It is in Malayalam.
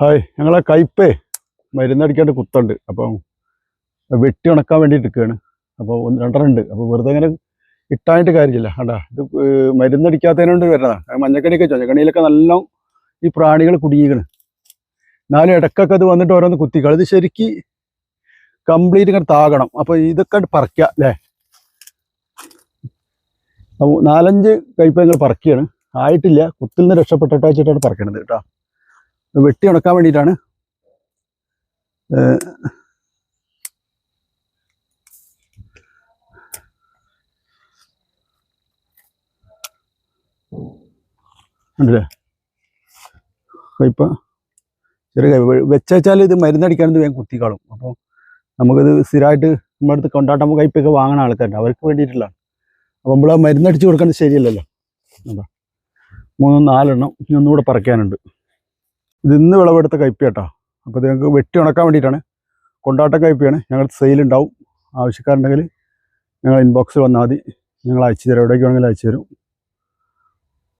ഹായ് ഞങ്ങളെ കയ്പേ മരുന്നടിക്കാണ്ട് കുത്തുണ്ട്. അപ്പം വെട്ടി ഉണക്കാൻ വേണ്ടി എടുക്കുകയാണ് അപ്പോൾ ഒന്ന് രണ്ടെണ്ണം ഉണ്ട് അപ്പോൾ വെറുതെ ഇങ്ങനെ ഇട്ടായിട്ട് കാര്യമില്ല. കണ്ടാ ഇത് മരുന്നടിക്കാത്തതിനോണ്ട് വരുന്നതാണ്. അത് മഞ്ഞക്കണിയൊക്കെ മഞ്ഞക്കണിയിലൊക്കെ നല്ല ഈ പ്രാണികൾ കുടുങ്ങിക്കണ്. എന്നാലും ഇടക്കൊക്കെ അത് വന്നിട്ട് ഓരോന്ന് കുത്തി ഇത് ശരിക്ക് കംപ്ലീറ്റ് ഇങ്ങനെ താകണം. അപ്പോൾ ഇതൊക്കെ പറിക്കുക അല്ലേ? നാലഞ്ച് കയ്പ പറിക്കുകയാണ് ആയിട്ടില്ല. കുത്തിൽ നിന്ന് രക്ഷപ്പെട്ടിട്ട് വെച്ചിട്ടാണ് പറിക്കണത് കേട്ടോ. വെട്ടി ഉണക്കാൻ വേണ്ടിയിട്ടാണ്. ഇപ്പൊ ചെറിയ വെച്ചാൽ ഇത് മരുന്നടിക്കാനത് വേഗം കുത്തിക്കാളും. അപ്പോൾ നമുക്കിത് സ്ഥിരമായിട്ട് നമ്മുടെ അടുത്ത് കൊണ്ടാട്ടം കയ്പൊക്കെ വാങ്ങണ ആൾക്കാരുണ്ട്. അവർക്ക് വേണ്ടിയിട്ടുള്ളതാണ്. അപ്പോൾ നമ്മൾ ആ മരുന്നടിച്ച് കൊടുക്കേണ്ടത് ശരിയല്ലല്ലോ. അതാ. മൂന്നും നാലെണ്ണം ഇനി ഒന്നുകൂടെ പറിക്കാനുണ്ട്. ഇത് ഇന്ന് വിളവെടുത്ത കയ്പ കേട്ടോ. അപ്പോൾ ഇത് ഞങ്ങൾക്ക് വെട്ടി ഉണക്കാൻ വേണ്ടിയിട്ടാണ്. കൊണ്ടാട്ട കയ്പയാണ് ഞങ്ങൾ സെയിലുണ്ടാവും ആവശ്യക്കാരുണ്ടെങ്കിൽ ഞങ്ങൾ ഇൻബോക്സിൽ വന്നാൽ മതി. ഞങ്ങൾ അയച്ചു തരാം. എവിടേക്ക് വേണമെങ്കിലും അയച്ചു തരും.